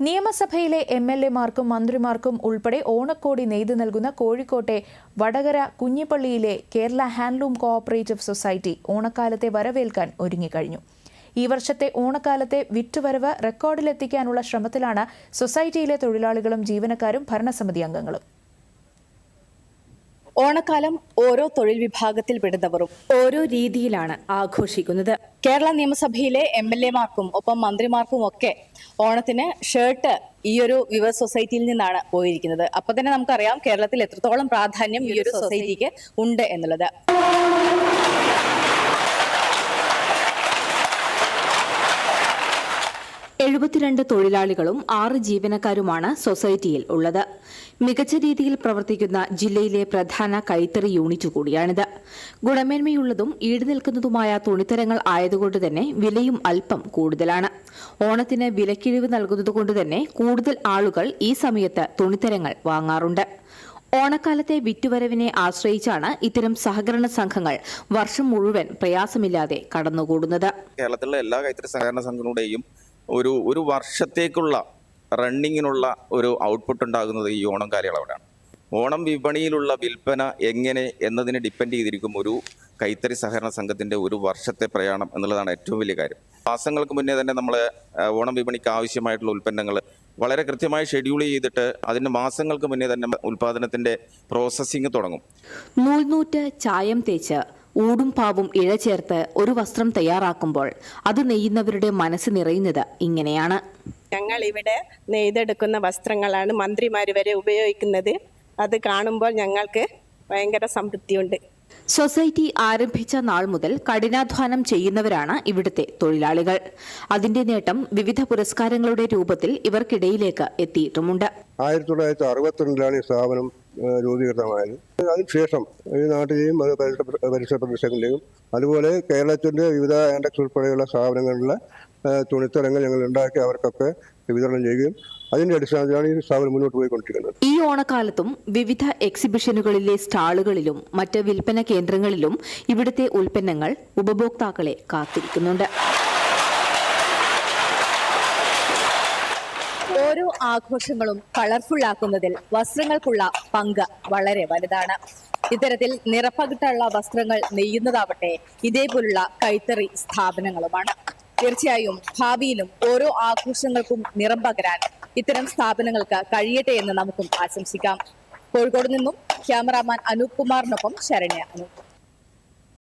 നിയമസഭയിലെ M L എമാർക്കും മന്ത്രിമാർക്കും ഉൾപ്പെടെ ഓണക്കോടി നെയ്തു നൽകുന്ന കോഴിക്കോട്ടെ വടകര കുഞ്ഞിപ്പള്ളിയിലെ കേരള ഹാൻഡ്ലൂം കോഓപ്പറേറ്റീവ് സൊസൈറ്റി ഓണക്കാലത്തെ വരവേൽക്കാൻ ഒരുങ്ങിക്കഴിഞ്ഞു. ഈ വർഷത്തെ ഓണക്കാലത്തെ വിറ്റുവരവ് റെക്കോർഡിലെത്തിക്കാനുള്ള ശ്രമത്തിലാണ് സൊസൈറ്റിയിലെ തൊഴിലാളികളും ജീവനക്കാരും ഭരണസമിതി അംഗങ്ങളും. ഓണക്കാലം ഓരോ തൊഴിൽ വിഭാഗത്തിൽ പെടുന്നവരും ഓരോ രീതിയിലാണ് ആഘോഷിക്കുന്നത്. കേരള നിയമസഭയിലെ എം എൽ എമാർക്കും ഒപ്പം മന്ത്രിമാർക്കും ഒക്കെ ഓണത്തിന് ഷർട്ട് ഈ ഒരു വിവ സൊസൈറ്റിയിൽ നിന്നാണ് പോയിരിക്കുന്നത്. അപ്പൊ തന്നെ നമുക്കറിയാം കേരളത്തിൽ എത്രത്തോളം പ്രാധാന്യം ഈ ഒരു സൊസൈറ്റിക്ക് ഉണ്ട് എന്നുള്ളത്. എഴുപത്തിരണ്ട് തൊഴിലാളികളും ആറ് ജീവനക്കാരുമാണ് സൊസൈറ്റിയിൽ ഉള്ളത്. മികച്ച രീതിയിൽ പ്രവർത്തിക്കുന്ന ജില്ലയിലെ പ്രധാന കൈത്തറി യൂണിറ്റ് കൂടിയാണിത്. ഗുണമേന്മയുള്ളതും ഈട് നിൽക്കുന്നതുമായ തുണിത്തരങ്ങൾ ആയതുകൊണ്ട് തന്നെ വിലയും അല്പം കൂടുതലാണ്. ഓണത്തിന് വിലക്കിഴിവ് നൽകുന്നതുകൊണ്ട് തന്നെ കൂടുതൽ ആളുകൾ ഈ സമയത്ത് തുണിത്തരങ്ങൾ വാങ്ങാറുണ്ട്. ഓണക്കാലത്തെ വിറ്റുവരവിനെ ആശ്രയിച്ചാണ് ഇത്തരം സഹകരണ സംഘങ്ങൾ വർഷം മുഴുവൻ പ്രയാസമില്ലാതെ കടന്നുകൂടുന്നത്. കേരളത്തിലുള്ള എല്ലാ കൈത്തറി സഹകരണ സംഘങ്ങളുടെയും ഒരു ഒരു വർഷത്തേക്കുള്ള റണ്ണിങ്ങിനുള്ള ഒരു ഔട്ട്പുട്ട് ഉണ്ടാകുന്നത് ഈ ഓണം കാലയളവിലാണ്. ഓണം വിപണിയിലുള്ള വിൽപ്പന എങ്ങനെ എന്നതിനെ ഡിപ്പെൻഡ് ചെയ്തിരിക്കും ഒരു കൈത്തറി സഹകരണ സംഘത്തിന്റെ ഒരു വർഷത്തെ പ്രയാണം എന്നുള്ളതാണ് ഏറ്റവും വലിയ കാര്യം. മാസങ്ങൾക്ക് മുന്നേ തന്നെ നമ്മൾ ഓണം വിപണിക്ക് ആവശ്യമായിട്ടുള്ള ഉൽപ്പന്നങ്ങൾ വളരെ കൃത്യമായി ഷെഡ്യൂൾ ചെയ്തിട്ട് അതിന് മാസങ്ങൾക്ക് മുന്നേ തന്നെ ഉൽപ്പാദനത്തിന്റെ പ്രോസസ്സിങ് തുടങ്ങും. നൂൽനൂറ്റ് ചായം തേച്ച് ഊടും പാവും ഇഴചേർത്ത് ഒരു വസ്ത്രം തയ്യാറാക്കുമ്പോൾ അത് നെയ്യുന്നവരുടെ മനസ്സ് നിറയുന്നത് ഇങ്ങനെയാണ്. ഞങ്ങൾ ഇവിടെ നെയ്തെടുക്കുന്ന വസ്ത്രങ്ങളാണ് മന്ത്രിമാർ വരെ ഉപയോഗിക്കുന്നത്. അത് കാണുമ്പോൾ ഞങ്ങൾക്ക് ഭയങ്കര സംതൃപ്തിയുണ്ട്. സൊസൈറ്റി ആരംഭിച്ച നാൾ മുതൽ കഠിനാധ്വാനം ചെയ്യുന്നവരാണ് ഇവിടുത്തെ തൊഴിലാളികൾ. അതിന്റെ നേട്ടം വിവിധ പുരസ്കാരങ്ങളുടെ രൂപത്തിൽ ഇവർക്കിടയിലേക്ക് എത്തിയിട്ടുമുണ്ട്. ആയിരത്തി തൊള്ളായിരത്തി അറുപത്തിരണ്ടിലാണ് ഈ സ്ഥാപനം രൂപീകൃതമായത്. അതിനുശേഷം ഈ നാട്ടിലെയും അത് പരിസര പ്രദേശങ്ങളിലെയും അതുപോലെ കേരളത്തിന്റെ വിവിധ ആൻഡക്സ് ഉൾപ്പെടെയുള്ള സ്ഥാപനങ്ങളിലെ തുണിത്തരങ്ങൾ ഞങ്ങൾ ഉണ്ടാക്കി അവർക്കൊക്കെ വിതരണം ചെയ്യുകയും അതിന്റെ അടിസ്ഥാനത്തിലാണ് ഈ സ്ഥാപനം മുന്നോട്ട് പോയിക്കൊണ്ടിരിക്കുന്നത്. ഈ ഓണക്കാലത്തും വിവിധ എക്സിബിഷനുകളിലെ സ്റ്റാളുകളിലും മറ്റ് വിൽപ്പന കേന്ദ്രങ്ങളിലും ഇവിടുത്തെ ഉൽപ്പന്നങ്ങൾ ഉപഭോക്താക്കളെ കാത്തിരിക്കുന്നുണ്ട്. ഓരോ ആഘോഷങ്ങളും കളർഫുൾ ആക്കുന്നതിൽ വസ്ത്രങ്ങൾക്കുള്ള പങ്ക് വളരെ വലുതാണ്. ഇത്തരത്തിൽ നിറപ്പകിട്ടുള്ള വസ്ത്രങ്ങൾ നെയ്യുന്നതാവട്ടെ ഇതേപോലുള്ള കൈത്തറി സ്ഥാപനങ്ങളുമാണ്. തീർച്ചയായും ഭാവിയിലും ഓരോ ആഘോഷങ്ങൾക്കും നിറം പകരാൻ ഇത്തരം സ്ഥാപനങ്ങൾക്ക് കഴിയട്ടെ എന്ന് നമുക്കും ആശംസിക്കാം. കോഴിക്കോട് നിന്നും ക്യാമറാമാൻ അനൂപ് കുമാറിനൊപ്പം ശരണ്യ അനൂപ്.